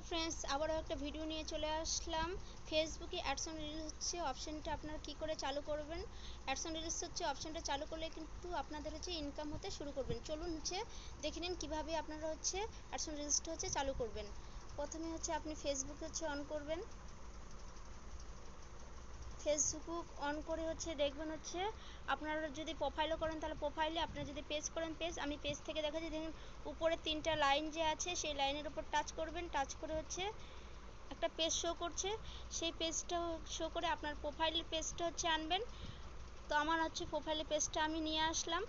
Friends আবারও একটা video নিয়ে চলে আসলাম। ফেসবুকে অ্যাডসন রিলস হচ্ছে অপশানটা আপনারা কী করে চালু করবেন? অ্যাডসন রিলস হচ্ছে অপশানটা চালু করলে কিন্তু আপনাদের হচ্ছে ইনকাম হতে শুরু করবেন। চলুন হচ্ছে দেখে নিন কীভাবে আপনারা হচ্ছে অ্যাডসন রিলসটা হচ্ছে চালু করবেন। প্রথমে হচ্ছে আপনি ফেসবুক হচ্ছে অন করবেন। ফেসবুক অন করে হচ্ছে দেখবেন হচ্ছে আপনারা যদি প্রোফাইলও করেন, তাহলে প্রোফাইলে আপনারা যদি পেজ করেন পেজ আমি পেজ থেকে দেখাচ্ছি, দেখুন উপরে তিনটা লাইন যে আছে, সেই লাইনের উপর টাচ করবেন টাচ করে হচ্ছে একটা পেজ শো করছে। সেই পেজটা শো করে আপনার প্রোফাইলের পেজটা হচ্ছে আনবেন। তো আমার হচ্ছে প্রোফাইলের পেজটা আমি নিয়ে আসলাম।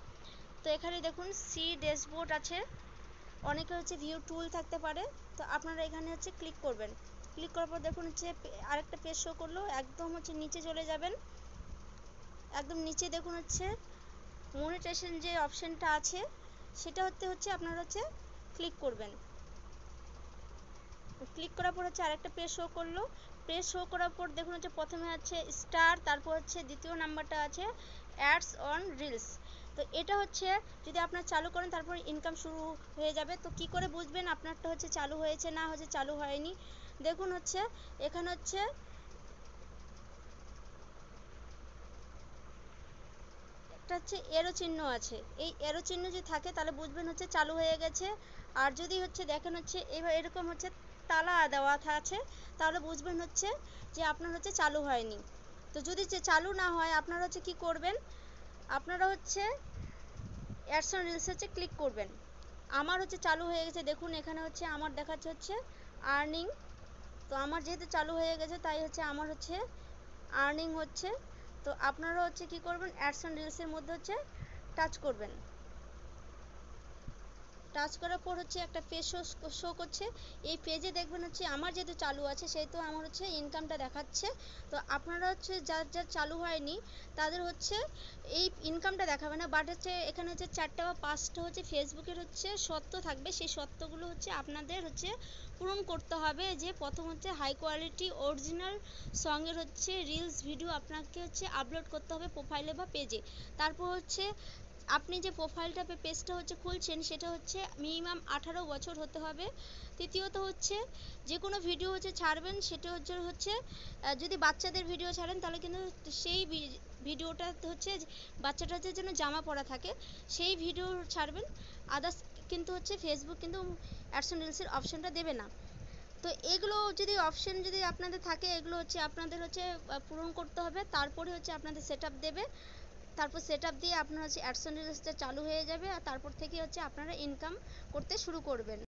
তো এখানে দেখুন সি ড্যাশবোর্ড আছে। অনেকে হচ্ছে ভিউ টুল থাকতে পারে। তো আপনারা এখানে হচ্ছে ক্লিক করবেন। ক্লিক করার পর দেখুন হচ্ছে আরেকটা পেজ শো করল, একদম হচ্ছে নিচে চলে যাবেন। একদম নিচে দেখুন হচ্ছে মনিটাইজেশন যে অপশানটা আছে, সেটা হতে হচ্ছে আপনারা হচ্ছে ক্লিক করবেন। ক্লিক করার পর হচ্ছে আরেকটা পেজ শো করল। পেজ শো করার পর দেখুন হচ্ছে প্রথমে আছে স্টার তারপর হচ্ছে দ্বিতীয় নাম্বারটা আছে অ্যাডস অন রিলস তো এটা হচ্ছে যদি আপনার চালু করেন, তারপর ইনকাম শুরু হয়ে যাবে। তো কি করে বুঝবেন আপনারটা হচ্ছে চালু হয়েছে না হচ্ছে চালু হয়নি? দেখুন হচ্ছে, এখানে হচ্ছে একটা হচ্ছে এরো চিহ্ন আছে। এই এরো চিহ্ন যদি থাকে, তাহলে বুঝবেন হচ্ছে চালু হয়ে গেছে। আর যদি হচ্ছে দেখেন হচ্ছে, এবার এরকম হচ্ছে তালা দেওয়া আছে, তাহলে বুঝবেন হচ্ছে যে আপনার হচ্ছে চালু হয়নি। তো যদি চালু না হয়, আপনারা হচ্ছে কি করবেন? আপনারা হচ্ছে অ্যাডসন রিলস হচ্ছে ক্লিক করবেন। আমার হচ্ছে চালু হয়ে গেছে, দেখুন এখানে হচ্ছে আমার দেখাচ্ছে হচ্ছে আর্নিং তো আমার যেহেতু চালু হয়ে গেছে, তাই হচ্ছে আমার হচ্ছে আর্নিং হচ্ছে। তো আপনারা হচ্ছে কি করবেন? অ্যাডসন রিলসের মধ্যে হচ্ছে টাচ করবেন। টাচ করার পর হচ্ছে একটা পেজ শো শো করছে। এই পেজে দেখবেন হচ্ছে আমার যেহেতু চালু আছে, সেহেতু আমার হচ্ছে ইনকামটা দেখাচ্ছে। তো আপনারা হচ্ছে যার যার চালু হয়নি, তাদের হচ্ছে এই ইনকামটা দেখাবে না। বাট হচ্ছে এখানে হচ্ছে চারটা বা পাঁচটা হচ্ছে ফেসবুকের হচ্ছে সত্য থাকবে। সেই সত্যগুলো হচ্ছে আপনাদের হচ্ছে পূরণ করতে হবে যে প্রথম হচ্ছে হাই কোয়ালিটি অরিজিনাল সঙ্গের হচ্ছে রিলস ভিডিও আপনাকে হচ্ছে আপলোড করতে হবে প্রোফাইলে বা পেজে তারপর হচ্ছে আপনি যে প্রোফাইলটা পেজটা হচ্ছে খুলছেন, সেটা হচ্ছে মিনিমাম আঠারো বছর হতে হবে। তৃতীয়ত হচ্ছে যে কোনো ভিডিও হচ্ছে ছাড়বেন, সেটা হচ্ছে হচ্ছে যদি বাচ্চাদের ভিডিও ছাড়েন, তাহলে কিন্তু সেই ভিডিওটা হচ্ছে বাচ্চাটা হচ্ছে যেন জামা পরা থাকে, সেই ভিডিও ছাড়বেন। আদার্স কিন্তু হচ্ছে ফেসবুক কিন্তু অ্যাডসন রিলসের অপশানটা দেবে না। তো এগুলো যদি অপশান যদি আপনাদের থাকে, এগুলো হচ্ছে আপনাদের হচ্ছে পূরণ করতে হবে। তারপরে হচ্ছে আপনাদের সেট দেবে। তারপর সেট আপ দিয়ে আপনার হচ্ছে রিলসটা চালু হয়ে যাবে আর তারপর থেকে হচ্ছে আপনারা ইনকাম করতে শুরু করবেন।